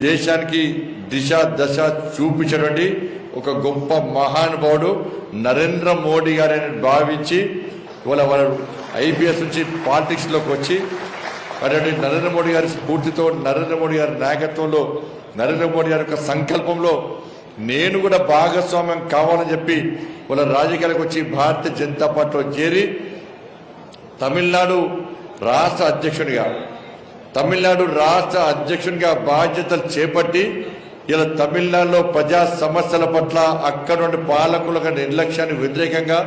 దేశానికి దిశ దశ చూపించినటువంటి ఒక గొప్ప మహానుభావుడు నరేంద్ర మోడీ గారిని భావించి ఇవాళ వాళ్ళ ఐపీఎస్ నుంచి పాలిటిక్స్లోకి వచ్చి అటువంటి నరేంద్ర మోడీ గారి స్ఫూర్తితో నరేంద్ర మోడీ గారి నాయకత్వంలో నరేంద్ర మోడీ గారి యొక్క సంకల్పంలో నేను కూడా భాగస్వామ్యం కావాలని చెప్పి వాళ్ళ రాజకీయాలకు వచ్చి భారతీయ జనతా పార్టీలో చేరి తమిళనాడు రాష్ట్ర అధ్యక్షుడిగా తమిళనాడు రాష్ట్ర అధ్యక్షునిగా బాధ్యతలు చేపట్టి ఇలా తమిళనాడులో ప్రజా సమస్యల పట్ల అక్కడ నుండి పాలకుల నిర్లక్ష్యానికి వ్యతిరేకంగా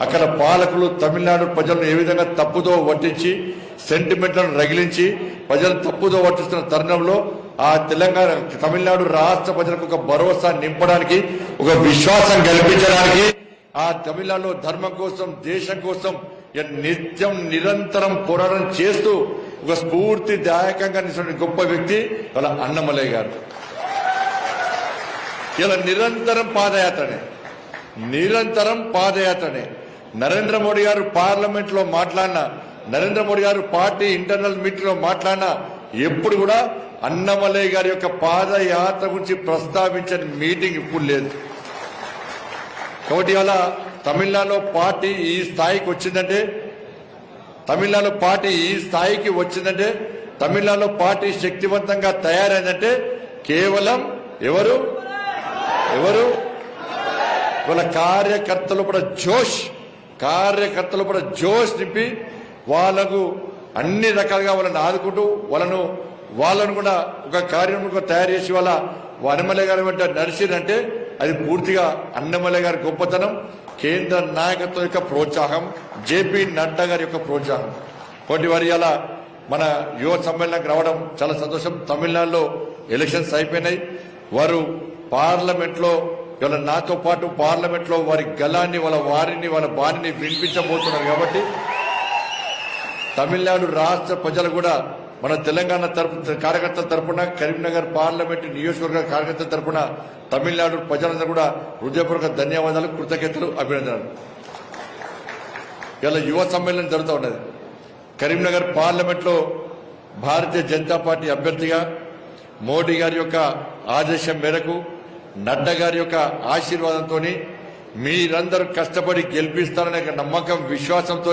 అక్కడ పాలకులు తమిళనాడు ప్రజలను ఏ విధంగా తప్పుదో పట్టించి సెంటిమెంట్లను రగిలించి ప్రజలు తప్పుదో పట్టిస్తున్న తరుణంలో ఆ తెలంగాణ తమిళనాడు రాష్ట్ర ప్రజలకు ఒక భరోసా నింపడానికి ఒక విశ్వాసం కల్పించడానికి ఆ తమిళనాడులో ధర్మం కోసం దేశం కోసం నిత్యం నిరంతరం పోరాటం చేస్తూ ఒక స్ఫూర్తిదాయకంగా నిలిచినటువంటి గొప్ప వ్యక్తి వాళ్ళ అన్నమలయ్య గారు. ఇలా నిరంతరం పాదయాత్రనే. నిరంతరం పాదయాత్రనే. నరేంద్ర మోడీ గారు పార్లమెంట్లో మాట్లాడినా నరేంద్ర మోడీ గారు పార్టీ ఇంటర్నల్ మీటింగ్లో మాట్లాడినా ఎప్పుడు కూడా అన్నమలయ్య గారి యొక్క పాదయాత్ర గురించి ప్రస్తావించని మీటింగ్ ఇప్పుడు లేదు. కాబట్టి అలా తమిళనాడులో పార్టీ ఈ స్థాయికి వచ్చిందంటే తమిళనాడు పార్టీ ఈ స్థాయికి వచ్చిందంటే తమిళనాడులో పార్టీ శక్తివంతంగా తయారైందంటే కేవలం ఎవరు? ఎవరు? వాళ్ళ కార్యకర్తలు కూడా జోష్ కార్యకర్తలు కూడా జోష్ నింపి వాళ్ళకు అన్ని రకాలుగా వాళ్ళని ఆదుకుంటూ వాళ్ళను వాళ్ళను కూడా ఒక కార్యక్రమం తయారు చేసి వాళ్ళ వనమలే గారు వెంట నడిచిందంటే అది పూర్తిగా అన్నమలే గారి గొప్పతనం. కేంద్ర నాయకత్వం యొక్క ప్రోత్సాహం జేపీ నడ్డా గారి యొక్క ప్రోత్సాహం. కొన్ని వారి అలా మన యువ సమ్మేళనకు రావడం చాలా సంతోషం. తమిళనాడులో ఎలక్షన్స్ అయిపోయినాయి. వారు పార్లమెంట్లో ఇవాళ నాతో పాటు పార్లమెంట్లో వారి గలాన్ని వాళ్ళ వారిని వాళ్ళ బారిని వినిపించబోతున్నారు కాబట్టి తమిళనాడు రాష్ట్ర ప్రజలు కూడా మన తెలంగాణ తరపు కార్యకర్తల తరపున కరీంనగర్ పార్లమెంట్ నియోజకవర్గ కార్యకర్తల తరపున తమిళనాడు ప్రజలందరూ కూడా హృదయపూర్వక ధన్యవాదాలు కృతజ్ఞతలు అభినందనలు. ఇలా యువ సమ్మేళనం జరుగుతూ ఉన్నది. కరీంనగర్ పార్లమెంట్లో భారతీయ జనతా పార్టీ అభ్యర్థిగా మోడీ గారి యొక్క ఆదేశం మేరకు నడ్డా గారి యొక్క ఆశీర్వాదంతో మీరందరూ కష్టపడి గెలిపిస్తారనే నమ్మకం విశ్వాసంతో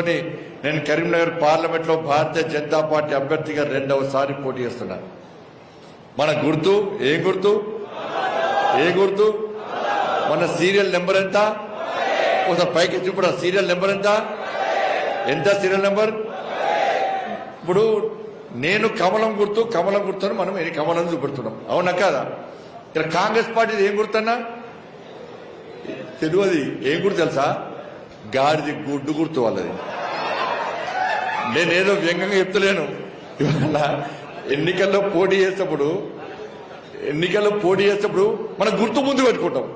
నేను కరీంనగర్ పార్లమెంట్లో భారతీయ జనతా పార్టీ అభ్యర్థిగా రెండవసారి పోటీ చేస్తున్నాను మన గుర్తు? ఏ గుర్తు? ఏ గుర్తు? మన సీరియల్ నెంబర్ ఎంత? ఒకసారి పైకి చూపుడు సీరియల్ నెంబర్ ఎంత? ఎంత సీరియల్ నెంబర్? ఇప్పుడు నేను కమలం గుర్తు కమలం గుర్తును మనం కమలం చూపెడుతున్నాం. అవునా కాదా? ఇక్కడ కాంగ్రెస్ పార్టీ ఏం గుర్తన్నా? తెలియదు. ఏం గుర్తు తెలుసా? గాడిది గుడ్డు గుర్తు వాళ్ళది. నేనేదో వ్యంగ్యంగా చెప్తలేను. ఇవాళ ఎన్నికల్లో పోటీ చేసేటప్పుడు ఎన్నికల్లో పోటీ చేసేటప్పుడు మన గుర్తు ముందు పెట్టుకుంటాం.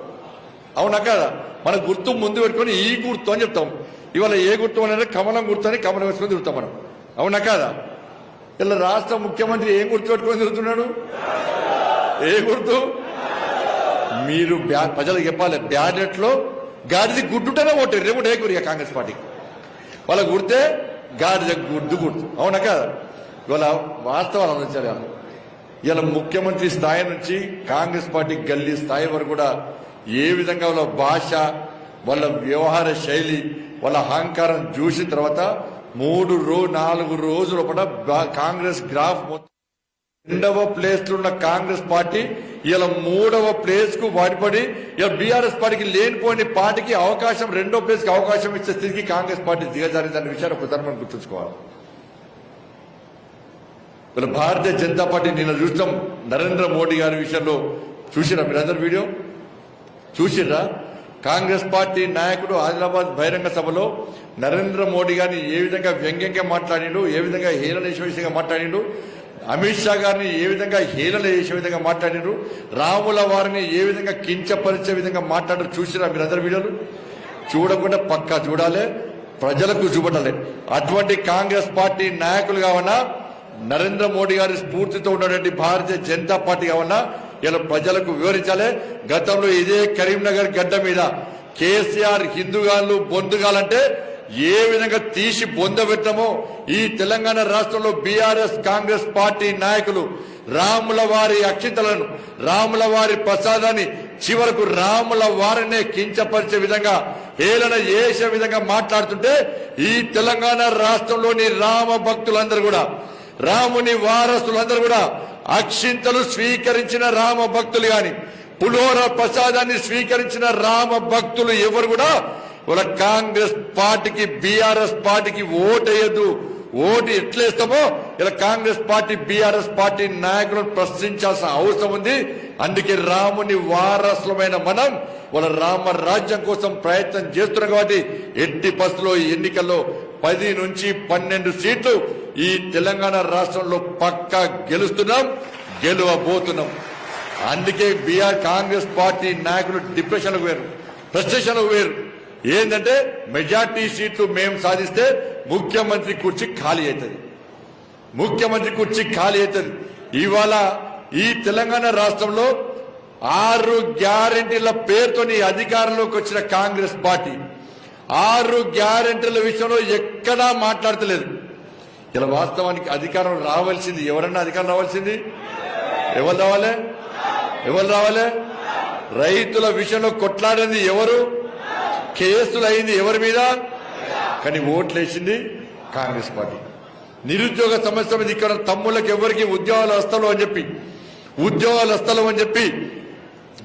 అవునా కదా? మన గుర్తు ముందు పెట్టుకొని ఈ గుర్తు అని చెప్తాం. ఇవాళ ఏ గుర్తు అనేది కమలం గుర్తు అని కమలం వేసుకొని తిరుగుతాం మనం. అవునా కాదా? ఇలా రాష్ట్ర ముఖ్యమంత్రి ఏం గుర్తు పెట్టుకొని తిరుగుతున్నాడు? ఏ గుర్తు? మీరు ప్రజలకు చెప్పాలి బ్యాలెట్లో గాడిది గుడ్డుటనే ఓటు. రేపు ఏకూరిగా కాంగ్రెస్ పార్టీకి వాళ్ళ గుడితే గాడిద గుడ్డు గుర్తు అవునా కదా? ఇవాళ వాస్తవాలు అందించాలి ఇలా ముఖ్యమంత్రి స్థాయి నుంచి కాంగ్రెస్ పార్టీ గల్లీ స్థాయి వరకు కూడా ఏ విధంగా వాళ్ళ భాష వాళ్ళ వ్యవహార శైలి వాళ్ళ అహంకారం చూసిన తర్వాత మూడు రో నాలుగు రోజుల పాటు కాంగ్రెస్ గ్రాఫ్ మొత్తం రెండవ ప్లేస్లో ఉన్న కాంగ్రెస్ పార్టీ ఇలా మూడవ ప్లేస్కు వాడిపడి ఇలా బీఆర్ఎస్ పార్టీకి లేనిపోయిన పార్టీకి అవకాశం రెండో ప్లేస్కి అవకాశం ఇచ్చే స్థితికి కాంగ్రెస్ పార్టీ దిగజారిందన్న విషయాన్ని ఒకసారి మనం గుర్తుంచుకోవాలి. ఇలా భారతీయ జనతా పార్టీ నిన్న చూస్తాం నరేంద్ర మోడీ గారి విషయంలో చూసిరా మీరందరూ వీడియో? చూసిరా? కాంగ్రెస్ పార్టీ నాయకుడు ఆదిలాబాద్ బహిరంగ సభలో నరేంద్ర మోడీ గారిని ఏ విధంగా వ్యంగ్యంగా మాట్లాడిండు ఏ విధంగా హీరణ విషయంగా మాట్లాడిండు అమిత్ షా గారిని ఏ విధంగా హీరణ చేసే విధంగా మాట్లాడినారు? రాముల వారిని ఏ విధంగా కించపరిచే విధంగా మాట్లాడారు చూసిరా అందరు వీడియోలు? చూడకుండా పక్కా చూడాలి ప్రజలకు చూపడాలి అటువంటి కాంగ్రెస్ పార్టీ నాయకులు కావన్నా నరేంద్ర మోడీ గారి స్ఫూర్తితో ఉన్నటువంటి భారతీయ జనతా పార్టీ కావన్నా ఇలా ప్రజలకు వివరించాలి. గతంలో ఇదే కరీంనగర్ గడ్డ మీద కేసీఆర్ హిందూగాళ్ళు బొందుగాలంటే ఏ విధంగా తీసి బొందబెట్టమో ఈ తెలంగాణ రాష్ట్రంలో బీఆర్ఎస్ కాంగ్రెస్ పార్టీ నాయకులు రాముల వారి అక్షితలను రాముల వారి ప్రసాదాన్ని చివరకు రాముల వారినే కించపరిచే విధంగా హేళన చేసే విధంగా మాట్లాడుతుంటే ఈ తెలంగాణ రాష్ట్రంలోని రామ భక్తులందరూ కూడా రాముని వారసులందరూ కూడా అక్షింతలు స్వీకరించిన రామ భక్తులు గాని పులోర ప్రసాదాన్ని స్వీకరించిన రామ భక్తులు ఎవరు కూడా వాళ్ళ కాంగ్రెస్ పార్టీకి బీఆర్ఎస్ పార్టీకి ఓటేయద్దు. ఓటు ఎట్లేస్తామో ఇలా కాంగ్రెస్ పార్టీ బీఆర్ఎస్ పార్టీ నాయకులను ప్రశ్నించాల్సిన అవసరం ఉంది. అందుకే రాముని వారసులమైన మనం వాళ్ళ రామ రాజ్యం కోసం ప్రయత్నం చేస్తున్నాం కాబట్టి ఎట్టి బస్సులో ఎన్నికల్లో పది నుంచి పన్నెండు సీట్లు ఈ తెలంగాణ రాష్ట్రంలో పక్కా గెలుస్తున్నాం గెలవబోతున్నాం. అందుకే బీఆర్ కాంగ్రెస్ పార్టీ నాయకులు డిప్రెషన్లకు వేరు ఫ్రస్ట్రేషన్లకు వేరు ఏంటంటే మెజార్టీ సీట్లు మేము సాధిస్తే ముఖ్యమంత్రి కుర్చీ ఖాళీ అవుతుంది ముఖ్యమంత్రి కుర్చీ ఖాళీ అవుతుంది ఇవాళ ఈ తెలంగాణ రాష్ట్రంలో ఆరు గ్యారంటీల పేరుతోని అధికారంలోకి వచ్చిన కాంగ్రెస్ పార్టీ. ఆరు గ్యారెంటీల విషయంలో ఎక్కడా మాట్లాడతలేదు. ఇలా వాస్తవానికి అధికారం రావాల్సింది ఎవరన్నా అధికారం రావాల్సింది? ఎవరు రావాలి? ఎవరు రావాలి? రైతుల విషయంలో కొట్లాడింది ఎవరు? కేసులు అయింది ఎవరి మీద? కానీ ఓట్లు వేసింది కాంగ్రెస్ పార్టీ. నిరుద్యోగ సమస్య మీద ఇక్కడ తమ్ముళ్ళకి ఎవరికి ఉద్యోగాలు వస్తాలో అని చెప్పి ఉద్యోగాలు వస్తాలో అని చెప్పి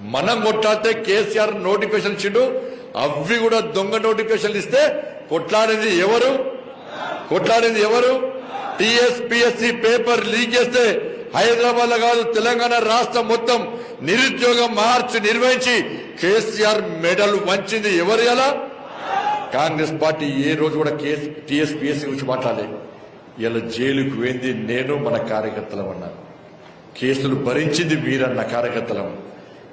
మనం కొట్లాడితే కేసీఆర్ నోటిఫికేషన్ ఇచ్చిండు అవి కూడా దొంగ నోటిఫికేషన్లు ఇస్తే కొట్లాడేది ఎవరు? కొట్లాడేది ఎవరు? టిఎస్పిఎస్సి పేపర్ లీక్ చేస్తే హైదరాబాద్లో కాదు తెలంగాణ రాష్ట్రం మొత్తం నిరుద్యోగం మార్చి నిర్వహించి కేసీఆర్ మెడల్ వంచింది ఎవరు ఎలా కాంగ్రెస్ పార్టీ ఏ రోజు కూడా కేసు టీఎస్పీఎస్సీ గురించి మాట్లాడలేదు ఇలా జైలుకు పోయింది నేను మన కార్యకర్తలం అన్నా. కేసులు భరించింది మీరన్న కార్యకర్తలం.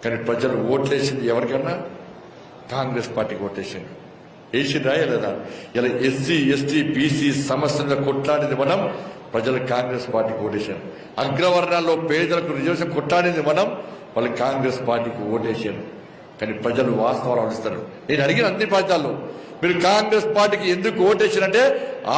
కానీ ప్రజలు ఓట్లేసింది ఎవరికన్నా? కాంగ్రెస్ పార్టీకి ఓటేసింది వేసిందా లేదా ఇలా ఎస్సీ ఎస్టీ బీసీ సమస్యల కొట్లాడింది మనం ప్రజలు కాంగ్రెస్ పార్టీకి ఓటేశారు అగ్రవర్ణాల్లో పేదలకు రిజర్వేషన్ కొట్లాడింది మనం వాళ్ళు కాంగ్రెస్ పార్టీకి ఓటేశారు కానీ ప్రజలు వాస్తవాలు ఆలోచిస్తారు. నేను అడిగిన అన్ని ప్రాంతాల్లో మీరు కాంగ్రెస్ పార్టీకి ఎందుకు ఓటేసినంటే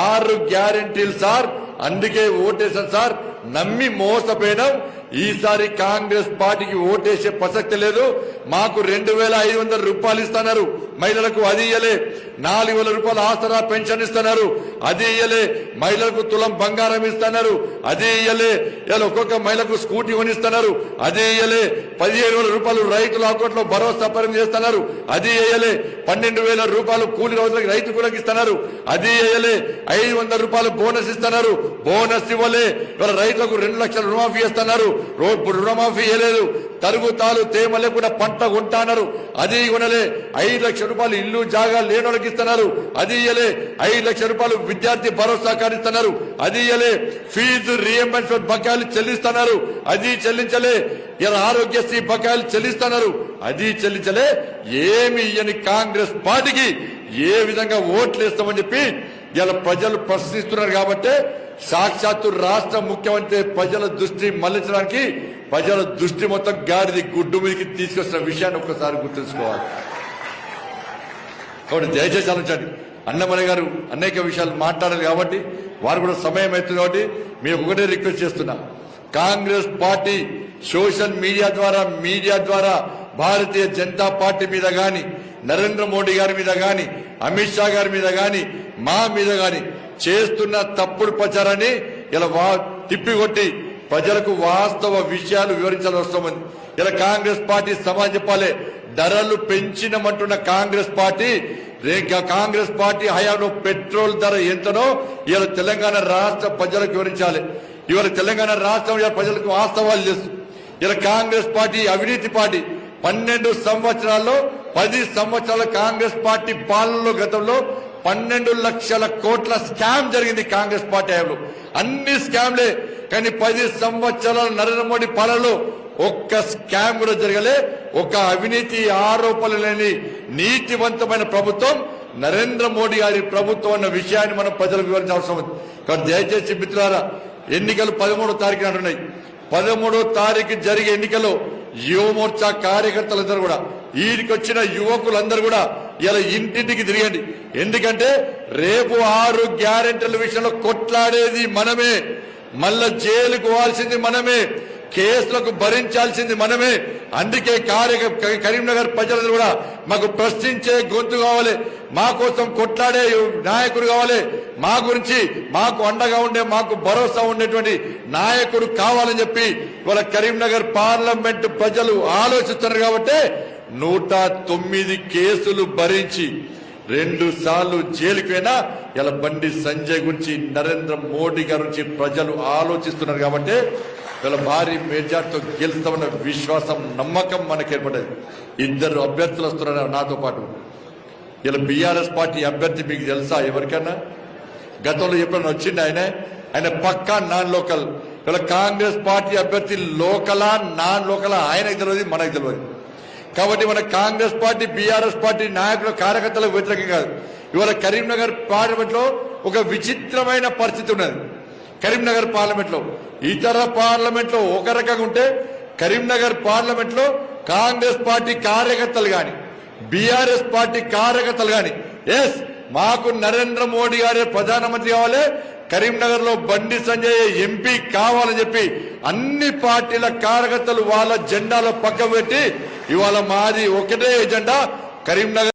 ఆరు గ్యారెంటీలు సార్ అందుకే ఓటేసాను సార్ నమ్మి మోసపోయినాం ఈసారి కాంగ్రెస్ పార్టీకి ఓటేసే ప్రసక్తి లేదు. మాకు రెండు వేల ఐదు వందల రూపాయలు ఇస్తున్నారు. మహిళలకు అది ఇయ్యలే. నాలుగు వేల రూపాయల ఆసరా పెన్షన్ ఇస్తున్నారు. అది ఇయ్యలే. మహిళలకు తులం బంగారం ఇస్తున్నారు. అది ఇయ్యలే. ఇలా ఒక్కొక్క మహిళకు స్కూటీ కొనిస్తున్నారు. అది ఇయ్యలే. పదిహేడు వేల రూపాయలు రైతుల అకౌంట్లో భరోసా పరం చేస్తున్నారు. అది వేయలే పన్నెండు వేల రూపాయలు కూలి రోజులకి రైతు కూడా ఇస్తున్నారు. అది వేయలే ఐదు వందల రూపాయలు బోనస్ ఇస్తున్నారు. బోనస్ ఇవ్వలే. ఇవాళ రైతులకు రెండు లక్షల రుణమాఫీ ఇస్తున్నారు రోడ్ రుణమాఫీ చేయలేదు. తరుగు తాలు తేమ లేకుండా పంట కొంటానరు. అది కొనలే. ఐదు లక్షల రూపాయలు ఇల్లు జాగా లేని వాళ్ళకి ఇస్తున్నారు. అది ఇయ్యలే. ఐదు లక్షల రూపాయలు విద్యార్థి భరోసా కార్డు ఇస్తున్నారు. అది ఇయ్యలే. ఫీజు రియంబర్స్మెంట్ బకాయిలు చెల్లిస్తున్నారు. అది చెల్లించలే. ఇలా ఆరోగ్యశ్రీ బకాయిలు చెల్లిస్తున్నారు. అది చెల్లించలే. ఏమి ఇయ్యని కాంగ్రెస్ పార్టీకి ఏ విధంగా ఓట్లు ఇస్తామని చెప్పి ఇలా ప్రజలు ప్రశ్నిస్తున్నారు కాబట్టి సాక్షాత్తు రాష్ట్ర ముఖ్యమంత్రి ప్రజల దృష్టి మళ్ళించడానికి ప్రజల దృష్టి మొత్తం గాడిది గుడ్డు మీదకి తీసుకొచ్చిన విషయాన్ని ఒక్కసారి గుర్తుంచుకోవాలి. కాబట్టి దయచేసి ఆలోచించండి. అన్నమయ్య గారు అనేక విషయాలు మాట్లాడారు కాబట్టి వారు కూడా సమయం అవుతుంది కాబట్టి మేము ఒకటే రిక్వెస్ట్ చేస్తున్నా. కాంగ్రెస్ పార్టీ సోషల్ మీడియా ద్వారా మీడియా ద్వారా భారతీయ జనతా పార్టీ మీద గాని నరేంద్ర మోడీ గారి మీద గాని అమిత్ షా గారి మీద గాని మా మీద గాని చేస్తున్న తప్పుడు ప్రచారాన్ని ఇలా వా తిప్పికొట్టి ప్రజలకు వాస్తవ విషయాలు వివరించాల్సి వస్తామని. ఇలా కాంగ్రెస్ పార్టీ సమాజం చెప్పాలి ధరలు పెంచినమంటున్న కాంగ్రెస్ పార్టీ కాంగ్రెస్ పార్టీ హయాంలో పెట్రోల్ ధర ఎంతనో ఇవాళ తెలంగాణ రాష్ట్ర ప్రజలకు వివరించాలి. ఇవాళ తెలంగాణ రాష్ట్రం ప్రజలకు వాస్తవాలు తెలుసు ఇలా కాంగ్రెస్ పార్టీ అవినీతి పార్టీ పన్నెండు సంవత్సరాల్లో పది సంవత్సరాల కాంగ్రెస్ పార్టీ పాలనలో గతంలో పన్నెండు లక్షల కోట్ల స్కామ్ జరిగింది కాంగ్రెస్ పార్టీ హయాంలో. అన్ని స్కామ్లే. కానీ పది సంవత్సరాల నరేంద్ర మోడీ పాలనలో ఒక్క స్కామ్ కూడా జరగలే. ఒక అవినీతి ఆరోపణలు లేని నీతివంతమైన ప్రభుత్వం నరేంద్ర మోడీ గారి ప్రభుత్వం అన్న విషయాన్ని మనం ప్రజలకు వివరించాల్సిన ఉంది. కాబట్టి దయచేసి మిత్రులారా ఎన్నికలు పదమూడో తారీఖు నాటున్నాయి పదమూడో తారీఖు జరిగే ఎన్నికల్లో యువమోర్చా కార్యకర్తలందరూ కూడా వీరికి యువకులందరూ కూడా ఇలా ఇంటింటికి తిరగండి. ఎందుకంటే రేపు ఆరు గ్యారెంటీల విషయంలో కొట్లాడేది మనమే. మళ్ళా జైలుకు పోవాల్సింది మనమే. కేసులకు భరించాల్సింది మనమే. అందుకే కార్య కరీంనగర్ ప్రజలందరూ కూడా మాకు ప్రశ్నించే గొంతు కావాలి. మా కోసం కొట్లాడే నాయకుడు కావాలి. మా గురించి మాకు అండగా ఉండే మాకు భరోసా ఉండేటువంటి నాయకుడు కావాలని చెప్పి ఇవాళ కరీంనగర్ పార్లమెంట్ ప్రజలు ఆలోచిస్తున్నారు కాబట్టి నూట తొమ్మిది కేసులు భరించి రెండు సార్లు జైలుకైనా పోయినా ఇలా బండి సంజయ్ గురించి నరేంద్ర మోడీ గారి గురించి ప్రజలు ఆలోచిస్తున్నారు కాబట్టి ఇలా భారీ మెజార్టీతో గెలుస్తామన్న విశ్వాసం నమ్మకం మనకు ఏర్పడేది ఇద్దరు అభ్యర్థులు వస్తున్నారు నాతో పాటు? ఇలా బీఆర్ఎస్ పార్టీ అభ్యర్థి మీకు తెలుసా ఎవరికైనా? గతంలో ఎప్పుడైనా వచ్చింది ఆయన? ఆయన పక్కా నాన్ లోకల్. ఇలా కాంగ్రెస్ పార్టీ అభ్యర్థి లోకలా నాన్ లోకలా ఆయనకు తెలియదు మనకు తెలియదు. కాబట్టి మన కాంగ్రెస్ పార్టీ బీఆర్ఎస్ పార్టీ నాయకుల కార్యకర్తలకు వ్యతిరేకం కాదు. ఇవాళ కరీంనగర్ పార్లమెంట్లో ఒక విచిత్రమైన పరిస్థితి ఉన్నది. కరీంనగర్ పార్లమెంట్లో ఇతర పార్లమెంట్లో ఒక రకంగా ఉంటే కరీంనగర్ పార్లమెంట్లో కాంగ్రెస్ పార్టీ కార్యకర్తలు గాని బీఆర్ఎస్ పార్టీ కార్యకర్తలు గాని ఎస్ మాకు నరేంద్ర మోడీ గారే ప్రధానమంత్రి కావాలి కరీంనగర్లో బండి సంజయ్ ఎంపీ కావాలని చెప్పి అన్ని పార్టీల కార్యకర్తలు వాళ్ళ జెండాలో పక్క పెట్టి ఇవాళ మాది ఒకటే ఎజెండా కరీంనగర్